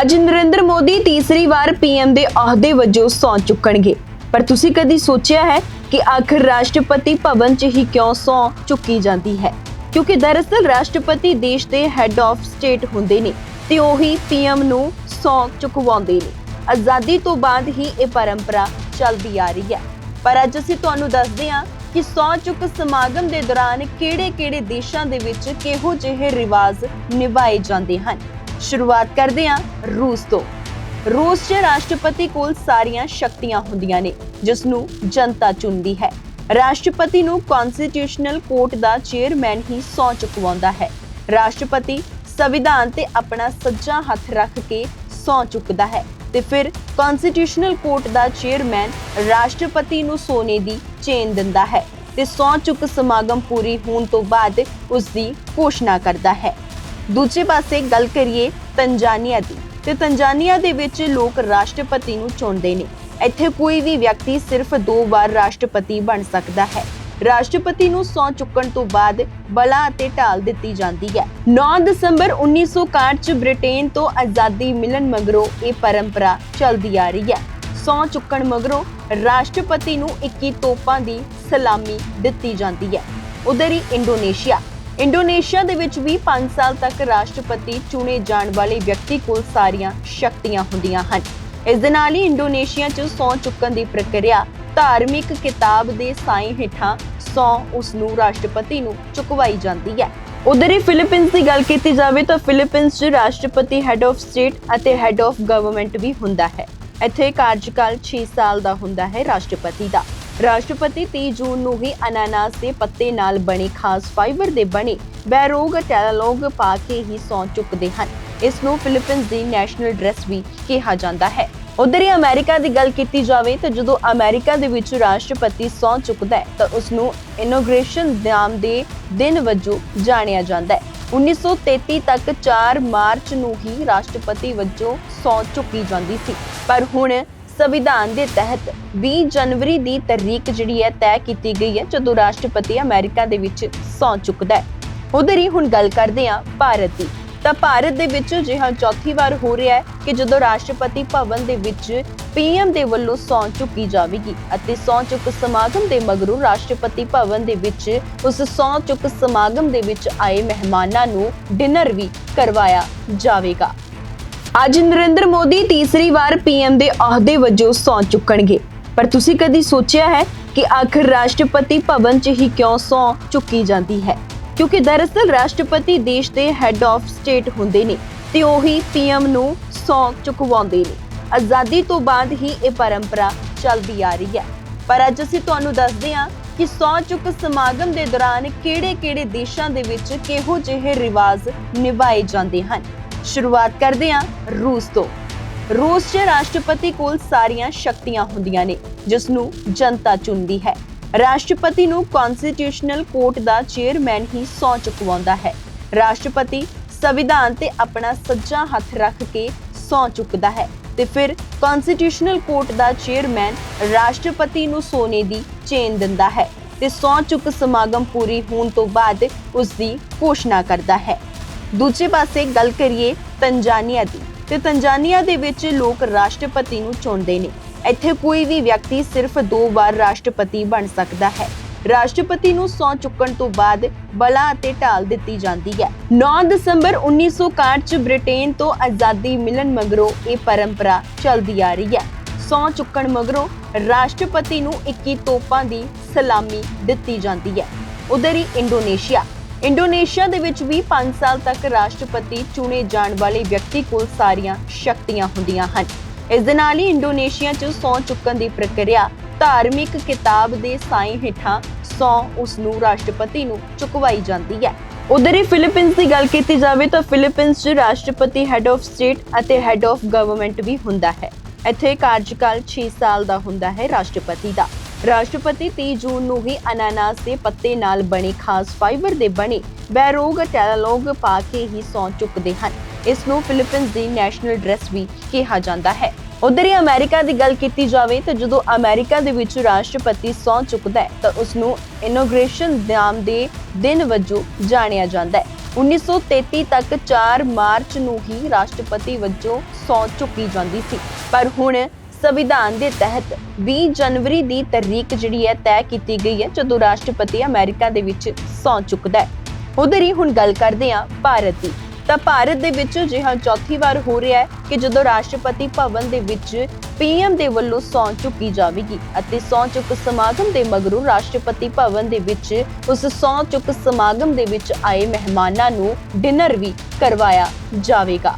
ਅੱਜ ਨਰਿੰਦਰ ਮੋਦੀ ਤੀਸਰੀ ਵਾਰ ਪੀਐਮ ਦੇ ਅਹੁਦੇ ਵਜੋਂ ਸੌਂ ਚੁੱਕਣਗੇ। ਪਰ ਤੁਸੀਂ ਕਦੀ ਸੋਚਿਆ ਹੈ ਕਿ ਆਖਰ ਰਾਸ਼ਟਰਪਤੀ ਭਵਨ 'ਚ ਹੀ ਕਿਉਂ ਸੌਂ ਚੁੱਕੀ ਜਾਂਦੀ ਹੈ? ਕਿਉਂਕਿ ਦਰਅਸਲ ਰਾਸ਼ਟਰਪਤੀ ਦੇਸ਼ ਦੇ ਹੈੱਡ ਆਫ ਸਟੇਟ ਹੁੰਦੇ ਨੇ ਤੇ ਉਹੀ ਪੀਐਮ ਨੂੰ ਸੌਂ ਚੁਕਵਾਉਂਦੇ ਨੇ। ਆਜ਼ਾਦੀ ਤੋਂ ਬਾਅਦ ਹੀ ਇਹ ਪਰੰਪਰਾ ਚੱਲਦੀ ਆ ਰਹੀ ਹੈ। ਪਰ ਅੱਜ ਅਸੀਂ ਤੁਹਾਨੂੰ ਦੱਸਦੇ ਹਾਂ ਕਿ ਸੌਂ ਚੁੱਕ ਸਮਾਗਮ ਦੇ ਦੌਰਾਨ ਕਿਹੜੇ-ਕਿਹੜੇ ਦੇਸ਼ਾਂ ਦੇ ਵਿੱਚ ਕਿਹੋ ਜਿਹੇ ਰਿਵਾਜ ਨਿਭਾਏ ਜਾਂਦੇ ਹਨ। ਸ਼ੁਰੂਆਤ ਕਰਦੇ ਹਾਂ ਰੂਸ ਤੋਂ। ਰੂਸ 'ਚ ਰਾਸ਼ਟਰਪਤੀ ਕੋਲ ਸਾਰੀਆਂ ਸ਼ਕਤੀਆਂ ਹੁੰਦੀਆਂ ਨੇ, ਜਿਸ ਨੂੰ ਜਨਤਾ ਚੁਣਦੀ ਹੈ। ਰਾਸ਼ਟਰਪਤੀ ਨੂੰ ਕਨਸਟੀਟਿਊਸ਼ਨਲ ਕੋਰਟ ਦਾ ਚੇਅਰਮੈਨ ਹੀ ਸੌਂ ਚੁਕਵਾਉਂਦਾ ਹੈ। ਰਾਸ਼ਟਰਪਤੀ ਸੰਵਿਧਾਨ ਤੇ ਆਪਣਾ ਸੱਜਾ ਹੱਥ ਰੱਖ ਕੇ ਸੌਂ ਚੁੱਕਦਾ ਹੈ ਤੇ ਫਿਰ ਕਨਸਟੀਟਿਊਸ਼ਨਲ ਕੋਰਟ ਦਾ ਚੇਅਰਮੈਨ ਰਾਸ਼ਟਰਪਤੀ ਨੂੰ ਸੋਨੇ ਦੀ ਚੇਨ ਦਿੰਦਾ ਹੈ ਤੇ ਸੌਂ ਚੁੱਕ ਸਮਾਗਮ ਪੂਰੀ ਹੋਣ ਤੋਂ ਬਾਅਦ ਉਸ ਦੀ ਘੋਸ਼ਣਾ ਕਰਦਾ ਹੈ। ਦੂਜੇ ਪਾਸੇ ਗੱਲ ਕਰੀਏ ਤੰਜਾਨੀਆ ਦੀ, ਤੇ ਤੰਜਾਨੀਆ ਦੇ ਵਿੱਚ ਲੋਕ ਰਾਸ਼ਟਰਪਤੀ ਨੂੰ ਚੁਣਦੇ ਨੇ। ਇੱਥੇ ਕੋਈ ਵੀ ਵਿਅਕਤੀ ਸਿਰਫ ਦੋ ਵਾਰ ਰਾਸ਼ਟਰਪਤੀ ਬਣ ਸਕਦਾ ਹੈ। ਰਾਸ਼ਟਰਪਤੀ ਨੂੰ ਸੌਂ ਚੁੱਕਣ ਤੋਂ ਬਾਅਦ ਬਲਾ ਅਤੇ ਢਾਲ ਦਿੱਤੀ ਜਾਂਦੀ ਹੈ। 9 ਦਸੰਬਰ 1961 ਚ ਬ੍ਰਿਟੇਨ ਤੋਂ ਆਜ਼ਾਦੀ ਮਿਲਣ ਮਗਰੋਂ ਇਹ ਪਰੰਪਰਾ ਚੱਲਦੀ ਆ ਰਹੀ ਹੈ। ਸੌਂ ਚੁੱਕਣ ਮਗਰੋਂ ਰਾਸ਼ਟਰਪਤੀ ਨੂੰ 21 ਤੋਪਾਂ ਦੀ ਸਲਾਮੀ ਦਿੱਤੀ ਜਾਂਦੀ ਹੈ। ਉਧਰ ਹੀ ਇੰਡੋਨੇਸ਼ੀਆ। ਇੰਡੋਨੇਸ਼ੀਆ ਦੇ ਵਿੱਚ ਵੀ 5 ਸਾਲ ਤੱਕ ਰਾਸ਼ਟਰਪਤੀ ਚੁਣੇ ਜਾਣ ਵਾਲੇ ਵਿਅਕਤੀ ਕੋਲ ਸਾਰੀਆਂ ਸ਼ਕਤੀਆਂ ਹੁੰਦੀਆਂ ਹਨ। ਇਸ ਦੇ ਨਾਲ ਹੀ ਇੰਡੋਨੇਸ਼ੀਆ 'ਚ ਸੌਂ ਚੁੱਕਣ ਦੀ ਪ੍ਰਕਿਰਿਆ ਧਾਰਮਿਕ ਕਿਤਾਬ ਦੇ ਸਾਈਂ ਹੇਠਾਂ ਸੌਂ ਉਸ ਨੂੰ ਰਾਸ਼ਟਰਪਤੀ ਨੂੰ ਚੁਕਵਾਈ ਜਾਂਦੀ ਹੈ। ਉਧਰ ਹੀ ਫਿਲੀਪੀਨਸ ਦੀ ਗੱਲ ਕੀਤੀ ਜਾਵੇ ਤਾਂ ਫਿਲੀਪੀਨਸ 'ਚ ਰਾਸ਼ਟਰਪਤੀ ਹੈੱਡ ਆਫ ਸਟੇਟ ਅਤੇ ਹੈੱਡ ਆਫ ਗਵਰਨਮੈਂਟ ਵੀ ਹੁੰਦਾ ਹੈ। ਇੱਥੇ ਕਾਰਜਕਾਲ 6 ਸਾਲ ਦਾ ਹੁੰਦਾ ਹੈ ਰਾਸ਼ਟਰਪਤੀ ਦਾ। ਰਾਸ਼ਟਰਪਤੀ 30 ਜੂਨ ਨੂੰ ਹੀ ਅਨਾਨਾਸ ਦੇ ਪੱਤੇ ਨਾਲ ਬਣੇ ਖਾਸ ਫਾਈਬਰ ਦੇ ਬਣੇ ਬੈਰੋਗ ਟੈਲਾਲੋਗ ਪਾ ਕੇ ਹੀ ਸੌਂ ਚੁੱਕਦੇ ਹਨ। ਇਸ ਨੂੰ ਫਿਲੀਪੀਨਸ ਦੀ ਨੈਸ਼ਨਲ ਡਰੈਸ ਵੀ ਕਿਹਾ ਜਾਂਦਾ ਹੈ। ਉਧਰ ਹੀ ਅਮਰੀਕਾ ਦੀ ਗੱਲ ਕੀਤੀ ਜਾਵੇ ਤਾਂ ਜਦੋਂ ਅਮਰੀਕਾ ਦੇ ਵਿੱਚ ਰਾਸ਼ਟਰਪਤੀ ਸੌਂ ਚੁੱਕਦਾ ਹੈ ਤਾਂ ਉਸ ਨੂੰ ਇਨੋਗ੍ਰੇਸ਼ਨ ਨਾਮ ਦੇ ਦਿਨ ਵਜੋਂ ਜਾਣਿਆ ਜਾਂਦਾ ਹੈ। 1933 ਤੱਕ 4 ਮਾਰਚ ਨੂੰ ਹੀ ਰਾਸ਼ਟਰਪਤੀ ਵਜੋਂ ਸੌਂ ਚੁੱਕੀ ਜਾਂਦੀ ਸੀ। ਪਰ ਹੁਣ ਸੰਵਿਧਾਨ ਦੇ ਤਹਿਤ 20 ਜਨਵਰੀ ਦੀ ਤਾਰੀਖ ਜਿਹੜੀ ਹੈ ਤੈਅ ਕੀਤੀ ਗਈ ਹੈ, ਜਦੋਂ ਰਾਸ਼ਟਰਪਤੀ ਅਮਰੀਕਾ ਦੇ ਵਿੱਚ ਸੌਂ ਚੁੱਕਦਾ ਹੈ। ਉਧਰ ਹੀ ਹੁਣ ਗੱਲ ਕਰਦੇ ਹਾਂ ਭਾਰਤ ਦੀ। ਤਾਂ ਭਾਰਤ ਦੇ ਵਿੱਚ ਅਜਿਹਾ ਚੌਥੀ ਵਾਰ ਹੋ ਰਿਹਾ ਹੈ ਕਿ ਜਦੋਂ ਰਾਸ਼ਟਰਪਤੀ ਭਵਨ ਦੇ ਵਿੱਚ ਪੀਐਮ ਦੇ ਵੱਲੋਂ ਸੌਂ ਚੁੱਕੀ ਜਾਵੇਗੀ ਅਤੇ ਸੌਂ ਚੁੱਕ ਸਮਾਗਮ ਦੇ ਮਗਰੋਂ ਰਾਸ਼ਟਰਪਤੀ ਭਵਨ ਦੇ ਵਿੱਚ ਉਸ ਸੌਂ ਚੁੱਕ ਸਮਾਗਮ ਦੇ ਵਿੱਚ ਆਏ ਮਹਿਮਾਨਾਂ ਨੂੰ ਡਿਨਰ ਵੀ ਕਰਵਾਇਆ ਜਾਵੇਗਾ। ਅੱਜ ਨਰਿੰਦਰ ਮੋਦੀ ਤੀਸਰੀ ਵਾਰ ਪੀਐਮ ਦੇ ਅਹੁਦੇ ਵਜੋਂ ਸੌਂ ਚੁੱਕਣਗੇ। ਪਰ ਤੁਸੀਂ ਕਦੀ ਸੋਚਿਆ ਹੈ ਕਿ ਆਖਰ ਰਾਸ਼ਟਰਪਤੀ ਭਵਨ 'ਚ ਹੀ ਕਿਉਂ ਸੌਂ ਚੁੱਕੀ ਜਾਂਦੀ ਹੈ? ਕਿਉਂਕਿ ਦਰਅਸਲ ਰਾਸ਼ਟਰਪਤੀ ਦੇਸ਼ ਦੇ ਹੈੱਡ ਆਫ ਸਟੇਟ ਹੁੰਦੇ ਨੇ ਤੇ ਉਹੀ ਪੀਐਮ ਨੂੰ ਸੌਂ ਚੁਕਵਾਉਂਦੇ ਨੇ। ਆਜ਼ਾਦੀ ਤੋਂ ਬਾਅਦ ਹੀ ਇਹ ਪਰੰਪਰਾ ਚੱਲਦੀ ਆ ਰਹੀ ਹੈ। ਪਰ ਅੱਜ ਅਸੀਂ ਤੁਹਾਨੂੰ ਦੱਸਦੇ ਹਾਂ ਕਿ ਸੌਂ ਚੁੱਕ ਸਮਾਗਮ ਦੇ ਦੌਰਾਨ ਕਿਹੜੇ-ਕਿਹੜੇ ਦੇਸ਼ਾਂ ਦੇ ਵਿੱਚ ਕਿਹੋ ਜਿਹੇ ਰਿਵਾਜ ਨਿਭਾਏ ਜਾਂਦੇ ਹਨ। ਸ਼ੁਰੂਆਤ ਕਰਦੇ ਹਾਂ ਰੂਸ ਤੋਂ। ਰੂਸ 'ਚ ਰਾਸ਼ਟਰਪਤੀ ਕੋਲ ਸਾਰੀਆਂ ਸ਼ਕਤੀਆਂ ਹੁੰਦੀਆਂ ਨੇ, ਜਿਸ ਨੂੰ ਜਨਤਾ ਚੁਣਦੀ ਹੈ। ਰਾਸ਼ਟਰਪਤੀ ਨੂੰ ਕਨਸਟੀਟਿਊਸ਼ਨਲ ਕੋਰਟ ਦਾ ਚੇਅਰਮੈਨ ਹੀ ਸੌਂ ਚੁਕਵਾਉਂਦਾ ਹੈ। ਰਾਸ਼ਟਰਪਤੀ ਸੰਵਿਧਾਨ ਤੇ ਆਪਣਾ ਸੱਜਾ ਹੱਥ ਰੱਖ ਕੇ ਸੌਂ ਚੁੱਕਦਾ ਹੈ ਤੇ ਫਿਰ ਕਨਸਟੀਟਿਊਸ਼ਨਲ ਕੋਰਟ ਦਾ ਚੇਅਰਮੈਨ ਰਾਸ਼ਟਰਪਤੀ ਨੂੰ ਸੋਨੇ ਦੀ ਚੇਨ ਦਿੰਦਾ ਹੈ ਤੇ ਸੌਂ ਚੁੱਕ ਸਮਾਗਮ ਪੂਰੀ ਹੋਣ ਤੋਂ ਬਾਅਦ ਉਸ ਦੀ ਘੋਸ਼ਣਾ ਕਰਦਾ ਹੈ। ਦੂਜੇ ਪਾਸੇ ਗੱਲ ਕਰੀਏ ਤੰਜਾਨੀਆ ਦੀ, ਤੇ ਤੰਜਾਨੀਆ ਦੇ ਵਿੱਚ ਲੋਕ ਰਾਸ਼ਟਰਪਤੀ ਨੂੰ ਚੁਣਦੇ ਨੇ। ਇੱਥੇ ਕੋਈ ਵੀ ਵਿਅਕਤੀ ਸਿਰਫ ਦੋ ਵਾਰ ਰਾਸ਼ਟਰਪਤੀ ਬਣ ਸਕਦਾ ਹੈ। ਰਾਸ਼ਟਰਪਤੀ ਨੂੰ ਸੌਂ ਚੁੱਕਣ ਤੋਂ ਬਾਅਦ ਬਲਾ ਅਤੇ ਢਾਲ ਦਿੱਤੀ ਜਾਂਦੀ ਹੈ। 9 ਦਸੰਬਰ 1961 ਚ ਬ੍ਰਿਟੇਨ ਤੋਂ ਆਜ਼ਾਦੀ ਮਿਲਣ ਮਗਰੋਂ ਇਹ ਪਰੰਪਰਾ ਚੱਲਦੀ ਆ ਰਹੀ ਹੈ। ਸੌਂ ਚੁੱਕਣ ਮਗਰੋਂ ਰਾਸ਼ਟਰਪਤੀ ਨੂੰ 21 ਤੋਪਾਂ ਦੀ ਸਲਾਮੀ ਦਿੱਤੀ ਜਾਂਦੀ ਹੈ। ਉਧਰ ਹੀ ਇੰਡੋਨੇਸ਼ੀਆ। ਇੰਡੋਨੇਸ਼ੀਆ ਦੇ ਵਿੱਚ ਵੀ 5 ਸਾਲ ਤੱਕ ਰਾਸ਼ਟਰਪਤੀ ਚੁਣੇ ਜਾਣ ਵਾਲੇ ਵਿਅਕਤੀ ਕੋਲ ਸਾਰੀਆਂ ਸ਼ਕਤੀਆਂ ਹੁੰਦੀਆਂ ਹਨ। ਇਸ ਦੇ ਨਾਲ ਹੀ ਇੰਡੋਨੇਸ਼ੀਆ 'ਚ ਸੌਂ ਚੁੱਕਣ ਦੀ ਪ੍ਰਕਿਰਿਆ ਧਾਰਮਿਕ ਕਿਤਾਬ ਦੇ ਸਾਈਂ ਹੇਠਾਂ ਸੌਂ ਉਸ ਨੂੰ ਰਾਸ਼ਟਰਪਤੀ ਨੂੰ ਚੁਕਵਾਈ ਜਾਂਦੀ ਹੈ। ਉਧਰ ਹੀ ਫਿਲੀਪੀਨਸ ਦੀ ਗੱਲ ਕੀਤੀ ਜਾਵੇ ਤਾਂ ਫਿਲੀਪੀਨਸ 'ਚ ਰਾਸ਼ਟਰਪਤੀ ਹੈੱਡ ਆਫ ਸਟੇਟ ਅਤੇ ਹੈੱਡ ਆਫ ਗਵਰਨਮੈਂਟ ਵੀ ਹੁੰਦਾ ਹੈ। ਇੱਥੇ ਕਾਰਜਕਾਲ 6 ਸਾਲ ਦਾ ਹੁੰਦਾ ਹੈ ਰਾਸ਼ਟਰਪਤੀ ਦਾ। ਰਾਸ਼ਟਰਪਤੀ 30 ਜੂਨ ਨੂੰ ਹੀ ਅਨਾਨਾਸ ਦੇ ਪੱਤੇ ਨਾਲ ਬਣੇ ਖਾਸ ਫਾਈਬਰ ਦੇ ਬਣੇ ਬੈਰੋਗ ਟੈਲਾਲੋਗ ਪਾ ਕੇ ਹੀ ਸੌਂ ਚੁੱਕਦੇ ਹਨ। ਇਸ ਨੂੰ ਫਿਲੀਪੀਨਸ ਦੀ ਨੈਸ਼ਨਲ ਡਰੈਸ ਵੀ ਕਿਹਾ ਜਾਂਦਾ ਹੈ। ਉਧਰ ਹੀ ਅਮਰੀਕਾ ਦੀ ਗੱਲ ਕੀਤੀ ਜਾਵੇ ਤਾਂ ਜਦੋਂ ਅਮਰੀਕਾ ਦੇ ਵਿੱਚ ਰਾਸ਼ਟਰਪਤੀ ਸੌਂ ਚੁੱਕਦਾ ਹੈ ਤਾਂ ਉਸ ਨੂੰ ਇਨੋਗ੍ਰੇਸ਼ਨ ਨਾਮ ਦੇ ਦਿਨ ਵਜੋਂ ਜਾਣਿਆ ਜਾਂਦਾ ਹੈ। 1933 ਤੱਕ 4 ਮਾਰਚ ਨੂੰ ਹੀ ਰਾਸ਼ਟਰਪਤੀ ਵਜੋਂ ਸਹੁੰ ਚੁੱਕੀ ਜਾਂਦੀ ਸੀ। ਪਰ ਹੁਣ ਸੰਵਿਧਾਨ ਦੇ ਤਹਿਤ 20 ਜਨਵਰੀ ਦੀ ਤਾਰੀਖ ਜਿਹੜੀ ਹੈ ਤੈਅ ਕੀਤੀ ਗਈ ਹੈ, ਜਦੋਂ ਰਾਸ਼ਟਰਪਤੀ ਅਮਰੀਕਾ ਦੇ ਵਿੱਚ ਸਹੁੰ ਚੁੱਕਦਾ ਹੈ। ਉਧਰ ਹੀ ਹੁਣ ਗੱਲ ਕਰਦੇ ਹਾਂ ਭਾਰਤ ਦੀ। ਤਾਂ ਭਾਰਤ ਦੇ ਵਿੱਚ ਅਜਿਹਾ ਚੌਥੀ ਵਾਰ ਹੋ ਰਿਹਾ ਹੈ ਕਿ ਜਦੋਂ ਰਾਸ਼ਟਰਪਤੀ ਭਵਨ ਦੇ ਵਿੱਚ ਪੀਐਮ ਦੇ ਵੱਲੋਂ ਸਹੁੰ ਚੁੱਕੀ ਜਾਵੇਗੀ ਅਤੇ ਸਹੁੰ ਚੁੱਕ ਸਮਾਗਮ ਦੇ ਮਗਰੋਂ ਰਾਸ਼ਟਰਪਤੀ ਭਵਨ ਦੇ ਵਿੱਚ ਉਸ ਸਹੁੰ ਚੁੱਕ ਸਮਾਗਮ ਦੇ ਵਿੱਚ ਆਏ ਮਹਿਮਾਨਾਂ ਨੂੰ ਡਿਨਰ ਵੀ ਕਰਵਾਇਆ ਜਾਵੇਗਾ।